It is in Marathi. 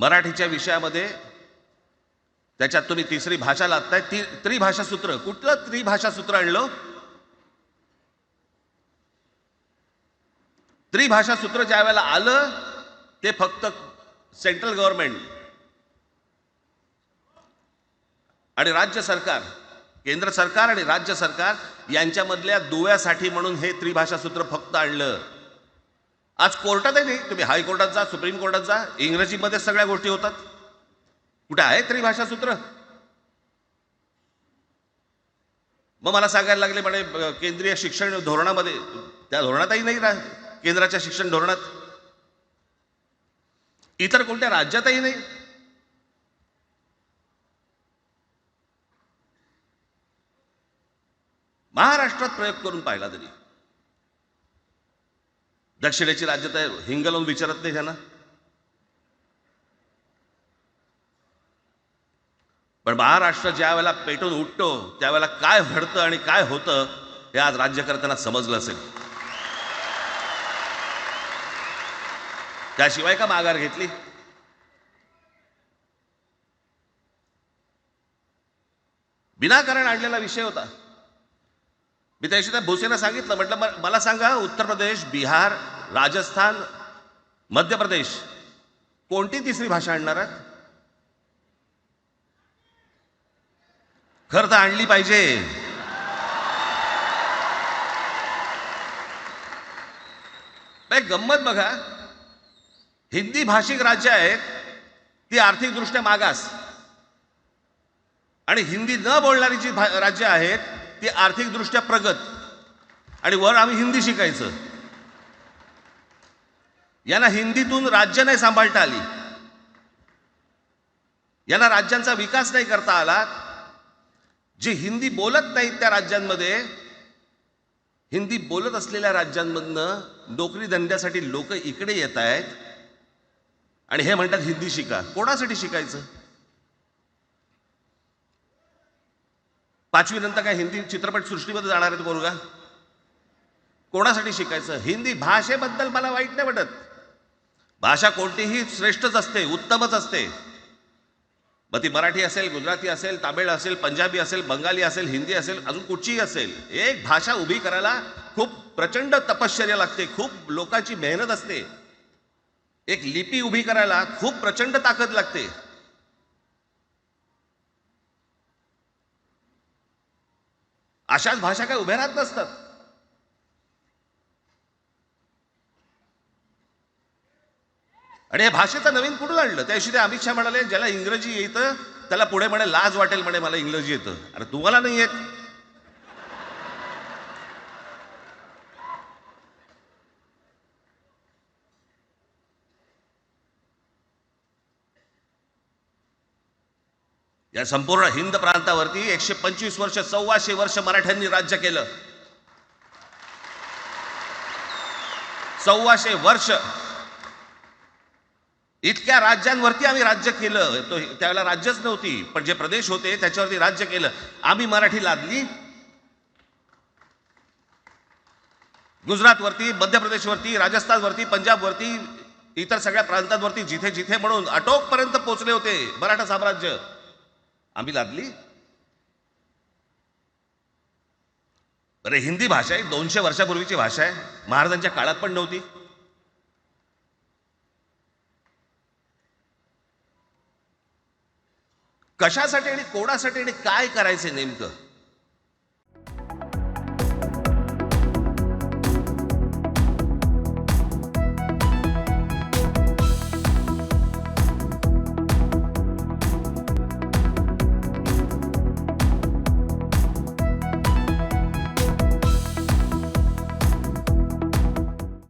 मराठीच्या विषयामध्ये त्याच्यात तुम्ही तिसरी भाषा लागताय ती त्रिभाषा सूत्र कुठलं त्रिभाषा सूत्र आणलं? त्रिभाषा सूत्र ज्या वेळेला आलं ते फक्त सेंट्रल गव्हर्नमेंट आणि राज्य सरकार केंद्र सरकार आणि राज्य सरकार यांच्यामधल्या दुव्यासाठी म्हणून हे त्रिभाषा सूत्र फक्त आणलं. आज कोर्टातही नाही तुम्ही हायकोर्टात जा सुप्रीम कोर्टात जा इंग्रजीमध्ये सगळ्या गोष्टी होतात. कुठे आहे तरी भाषासूत्र मग मला सांगायला लागले म्हणे केंद्रीय शिक्षण धोरणामध्ये त्या धोरणातही नाही राह केंद्राच्या शिक्षण धोरणात. इतर कोणत्या राज्यातही नाही. महाराष्ट्रात प्रयोग करून पाहिला तरी. दक्षिणेची राज्य तर हिंग लावून विचारत नाही त्यांना पण महाराष्ट्र ज्या वेळेला पेटून उठतो त्यावेळेला काय घडतं आणि काय होतं हे आज राज्यकर्त्यांना समजलं असेल. त्याशिवाय का माघार घेतली? विनाकारण आणलेला विषय होता. मी त्याशी त्या भोसेनं सांगितलं. म्हटलं मला सांगा उत्तर प्रदेश बिहार राजस्थान मध्य प्रदेश कोणती तिसरी भाषा आणणार आहेत? खरं तर आणली पाहिजे. गंमत बघा. हिंदी भाषिक राज्य आहेत ती आर्थिकदृष्ट्या मागास. आणि हिंदी न बोलणारी जी भा- राज्य आहेत ती आर्थिकदृष्ट्या प्रगत. आणि वर आम्ही हिंदी शिकायचं. यांना हिंदीतून राज्य नाही सांभाळता आली. यांना राज्यांचा विकास नाही करता आला. जे हिंदी बोलत नाहीत त्या राज्यांमध्ये हिंदी बोलत असलेल्या राज्यांमधनं नोकरी धंद्यासाठी लोक इकडे येत आहेत आणि हे म्हणतात हिंदी शिका. कोणासाठी शिकायचं? पाचवी नंतर काय हिंदी चित्रपट सृष्टीमध्ये जाणार आहेत पोरगा? कोणासाठी शिकायचं? हिंदी भाषेबद्दल मला वाईट नाही वाटत. भाषा कोणतीही श्रेष्ठच असते उत्तमच असते. मग ती मराठी असेल गुजराती असेल तामिळ असेल पंजाबी असेल बंगाली असेल हिंदी असेल अजून कुठचीही असेल एक भाषा उभी करायला खूप प्रचंड तपश्चर्या लागते खूप लोकांची मेहनत असते. एक लिपी उभी करायला खूप प्रचंड ताकद लागते. अशाच भाषा काय उभ्या राहत नसतात. आणि या भाषेचं नवीन कुठून आणलं? त्याविषयी ते अमित शहा म्हणाले ज्याला इंग्रजी येतं त्याला पुढे म्हणे लाज वाटेल म्हणे मला इंग्रजी येतं. अरे तुम्हाला नाही येत. या संपूर्ण हिंद प्रांतावरती एकशे पंचवीस वर्ष सव्वाशे वर्ष मराठ्यांनी राज्य केलं. सव्वाशे वर्ष इतक्या राज्यांवरती आम्ही राज्य केलं. तो त्यावेळेला राज्यच नव्हती पण जे प्रदेश होते त्याच्यावरती राज्य केलं. आम्ही मराठी लादली. गुजरातवरती मध्य प्रदेशवरती राजस्थानवरती पंजाबवरती इतर सगळ्या प्रांतांवरती जिथे जिथे म्हणून अटोकपर्यंत पोचले होते. मराठा साम्राज्य. आम्ही लादली. अरे हिंदी भाषा आहे दोनशे वर्षापूर्वीची भाषा आहे. महाराजांच्या काळात पण नव्हती. कशासाठी आणि कोणासाठी आणि काय करायचे नेमकं?